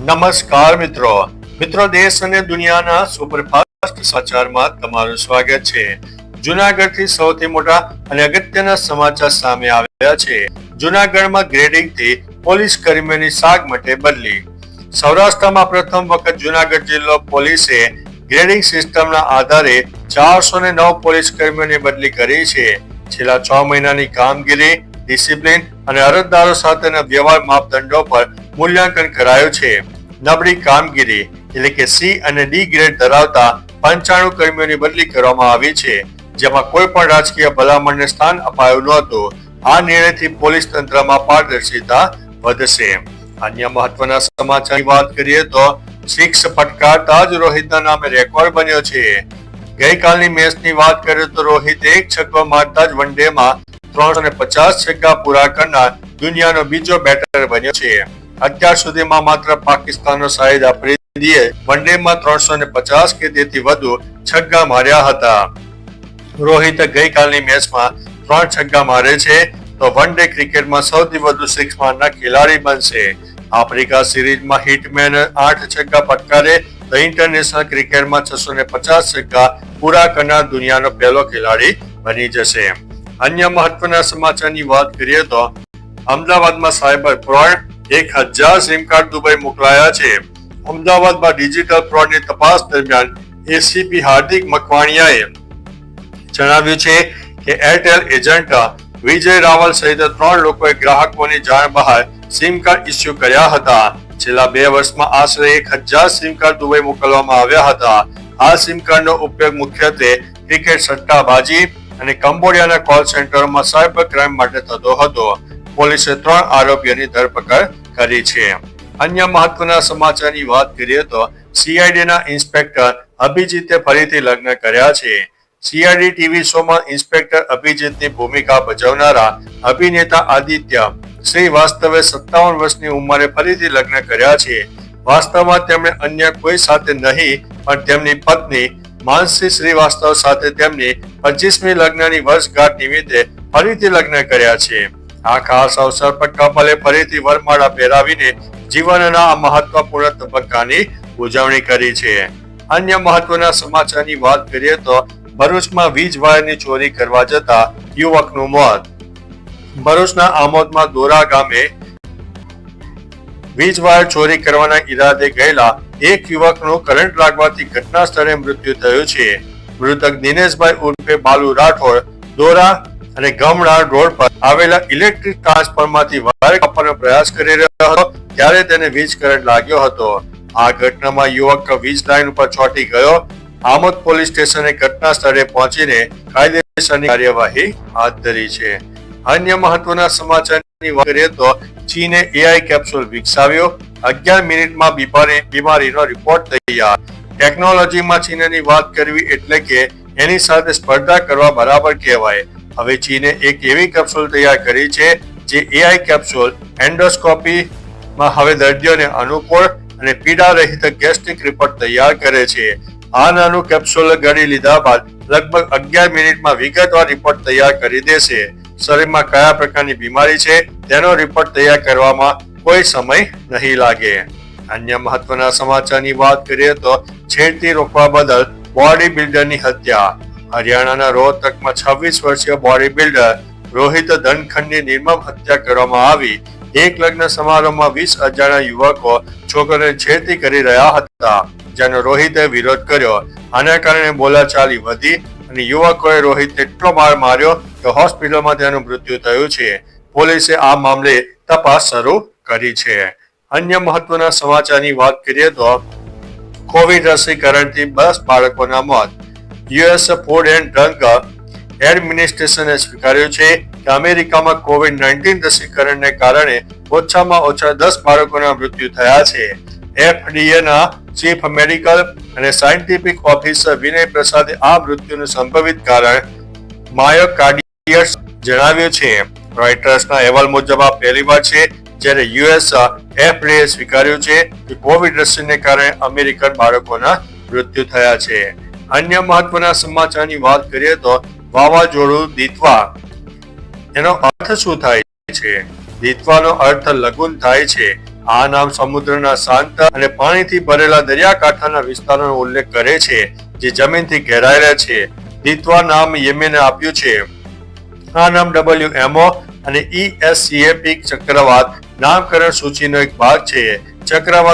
નમસ્કાર મિત્રો. મિત્રો, દેશ અને દુનિયાના સુપરફાસ્ટ સમાચારમાં તમારું સ્વાગત છે. જુનાગઢથી સૌથી મોટા અને અગત્યના સમાચાર સામે આવ્યા છે. જુનાગઢમાં ગ્રેડિંગથી પોલીસ કર્મીઓની સાગ માટે બદલી. સૌરાષ્ટ્રમાં પ્રથમ વખત જુનાગઢ જિલ્લો પોલીસે ગ્રેડિંગ સિસ્ટમના આધારે ચારસો ને નવ પોલીસ કર્મીઓની બદલી કરી છે. છેલ્લા છ મહિનાની કામગીરી, ડિસિપ્લિન અને અરજદારો સાથેના વ્યવહાર માપદંડો પર મૂલ્યાંકન કરાયું છે. નબળી કામગીરી એટલે કે સી અને ડી ગ્રેડ ધરાવતા પંચાણું કર્મીઓની બદલી કરવામાં આવી છે. જેમાં કોઈ પણ રાજકીય ભલામણને સ્થાન અપાયું નહોતું આ નિર્ણયથી પોલીસ તંત્રમાં પારદર્શિતા વધશે. અન્ય મહત્વના સમાચારની વાત કરીએ તો સિક્સ ફટકારતા જ રોહિતના નામે રેકોર્ડ બન્યો છે. ગઈકાલની મેચની વાત કરીએ તો રોહિત એક છક્કો મારતા જ વન ડેમાં ત્રણસો ને પચાસ છક્કા પૂરા કરનાર દુનિયાનો બીજો બેટર બન્યો છે. અત્યાર સુધીમાં માત્ર પાકિસ્તાનનો શાહિદ આફ્રિદીએ વનડેમાં ત્રણસો ને પચાસ કે તેથી વધુ છગ્ગા માર્યા હતા. રોહિત ગઈકાલની મેચમાં ત્રણ છગ્ગા મારે છે, તો વન ડે ક્રિકેટમાં સૌથી વધુ સિક્સ મારના ખેલાડી બનશે. આફ્રિકા સિરીઝમાં હિટમેન આઠ છગ્ગા ફટકારે તો ઇન્ટરનેશનલ ક્રિકેટમાં છસો ને પચાસ છગ્ગા પૂરા કરનાર દુનિયાનો પહેલો ખેલાડી બની જશે. અન્ય મહત્વના સમાચારની વાત કરીએ તો અમદાવાદમાં સાયબર ફ્રોડ એક હજાર સિમ કાર્ડ દુબઈ મોકલાયા છે. અમદાવાદમાં ડિજિટલ ફ્રોડની તપાસ દરમિયાન એસીપી હાર્દિક મકવાણિયાએ જણાવ્યું છે કે એરટેલ એજન્ટ વિજય રાવલ સહિત ત્રણ લોકોએ ગ્રાહકોની જાણ બહાર સિમ કાર્ડ ઇસ્યુ કર્યા હતા. છેલ્લા બે વર્ષમાં આશરે એક હજાર સિમ કાર્ડ દુબઈ મોકલવામાં આવ્યા હતા. આ સિમ કાર્ડનો ઉપયોગ મુખ્યત્વે ક્રિકેટ સટ્ટાબાજી અને કંબોડિયાના કોલ સેન્ટરોમાં સાયબર ક્રાઇમ માટે થતો હતો. પોલીસે ત્રણ આરોપીઓની ધરપકડ કરી છે. અન્ય મહત્વના સમાચારની વાત કરીએ તો સીઆઈડીના ઇન્સ્પેક્ટર અભિજીતે ફરીથી લગ્ન કર્યા છે. સીઆઈડી ટીવી શોમાં ઇન્સ્પેક્ટર અભિજીતની ભૂમિકા ભજવનારા અભિનેતા આદિત્ય શ્રીવાસ્તવે સત્તાવન વર્ષની ઉંમરે ફરીથી લગ્ન કર્યા છે. વાસ્તવમાં તેમણે અન્ય કોઈ સાથે નહીં, પણ તેમની પત્ની માનસી શ્રીવાસ્તવ સાથે તેમની પચીસમી લગ્નની વર્ષગાંઠ નિમિત્તે ફરીથી લગ્ન કર્યા છે. આ ખાસ અવસર પર કપલે ફરીથી વરમાળા પહેરાવીને જીવનના મહત્વપૂર્ણ તબક્કાની ઉજવણી કરી છે. અન્ય મહત્વના સમાચારની વાત કરીએ તો ભરૂચમાં વીજ વાયરની ચોરી કરવા જતા યુવકનું મોત. ભરૂચના આમોદમાં દોરા ગામે વીજ વાયર ચોરી કરવાના ઈરાદે ગયેલા એક યુવકનું કરંટ લાગવાથી ઘટના સ્થળે મૃત્યુ થયું છે. મૃતક દિનેશભાઈ ઉર્ફે બાલુ રાઠોડ દોરા અને ગમણા રોડ પર આવેલા ઇલેક્ટ્રિક ટ્રાન્સફોર્મરમાંથી વાયર કાપવાનો પ્રયાસ કરી રહ્યો હતો, ત્યારે તેને વીજ કરંટ લાગ્યો હતો. આ ઘટનામાં યુવક વીજ લાઇન ઉપર ચોંટી ગયો. આમોદ પોલીસ સ્ટેશને ઘટના સ્થળે પહોંચીને કાયદેસરની કાર્યવાહી હાથ ધરી છે. અન્ય મહત્વના સમાચારની વાત કરીએ તો ચીને એઆઈ કેપ્સ્યુલ વિકસાવ્યો. અગિયાર મિનિટમાં બીમારી બીમારીનો રિપોર્ટ તૈયાર. ટેકનોલોજીમાં ચીનની વાત કરવી એટલે કે એની સાથે સ્પર્ધા કરવા બરાબર કહેવાય. હવે ચીને એક એવી કેપ્સ્યુલ તૈયાર કરી છે જે એઆઈ કેપ્સ્યુલ એન્ડોસ્કોપીમાં હવે દર્દીઓને અનુકૂળ અને પીડા રહિત ગેસ્ટ્રિક રિપોર્ટ તૈયાર કરે છે. આ નાનું કેપ્સ્યુલ ગળી લીધા બાદ લગભગ અગિયાર મિનિટમાં વિગતવાર રિપોર્ટ તૈયાર કરી દેશે. શરીરમાં કયા પ્રકારની બીમારી છે તેનો રિપોર્ટ તૈયાર કરવામાં કોઈ સમય નહીં લાગે. અન્ય મહત્વના સમાચારની વાત કરીએ તો છેડતી રોકવા બદલ બોડી બિલ્ડરની હત્યા. હરિયાણાના રોહતકમાં છવ્વીસ વર્ષીય બોડી બિલ્ડર રોહિત ધનખંડની નિર્મમ હત્યા કરવામાં આવી. એક લગ્ન સમારોહમાં વીસ અજાણ્યા યુવકો છોકરાને છેડતી કરી રહ્યા હતા, જેનો રોહિતે વિરોધ કર્યો. આના કારણે બોલાચાલી વધી અને યુવકોએ રોહિતને એટલો માર માર્યો કે હોસ્પિટલમાં તેનું મૃત્યુ થયું છે. પોલીસે આ મામલે તપાસ શરૂ કરી છે. અન્ય મહત્વના સમાચારની વાત કરીએ તો કોવિડ રસીકરણથી બસ બાળકોના મોત. યુએસ ફૂડ એન્ડ ડ્રગ એડમિનિસ્ટ્રેશને સ્વીકાર્યું છે કે અમેરિકામાં કોવિડ નાઇન્ટીન રસીકરણને કારણે ઓછામાં ઓછા દસ બાળકોના મૃત્યુ થયા છે. એફડીએના ચીફ મેડિકલ અને સાયન્ટિફિક ઓફિસર વિનય પ્રસાદે આ મૃત્યુનું સંભવિત કારણ માયોકાર્ડિયસ જણાવ્યું છે. રોઇટર્સના અહેવાલ મુજબ આ પહેલીવાર છે જ્યારે યુએસ એફડીએ સ્વીકાર્યું છે કે કોવિડ રસીને કારણે અમેરિકન બાળકોના મૃત્યુ થયા છે. અન્ય મહત્વના સમાચારની વાત કરીએ તો વાવાઝોડું દીતવા. એનો અર્થ શું થાય છે? દીતવાનો અર્થ લગુન થાય છે. આ નામ સમુદ્રના શાંત અને પાણીથી ભરેલા દરિયાકાંઠાના વિસ્તારોનો ઉલ્લેખ કરે છે, જે જમીનથી ઘેરાયેલા છે. દીતવા નામ યેમેને આપ્યું છે. આ નામ ડબલ્યુ એમઓ અને ઈએસસીએ પીક ચક્રવાત નામકરણ સૂચિનો એક ભાગ છે. ચક્રવાત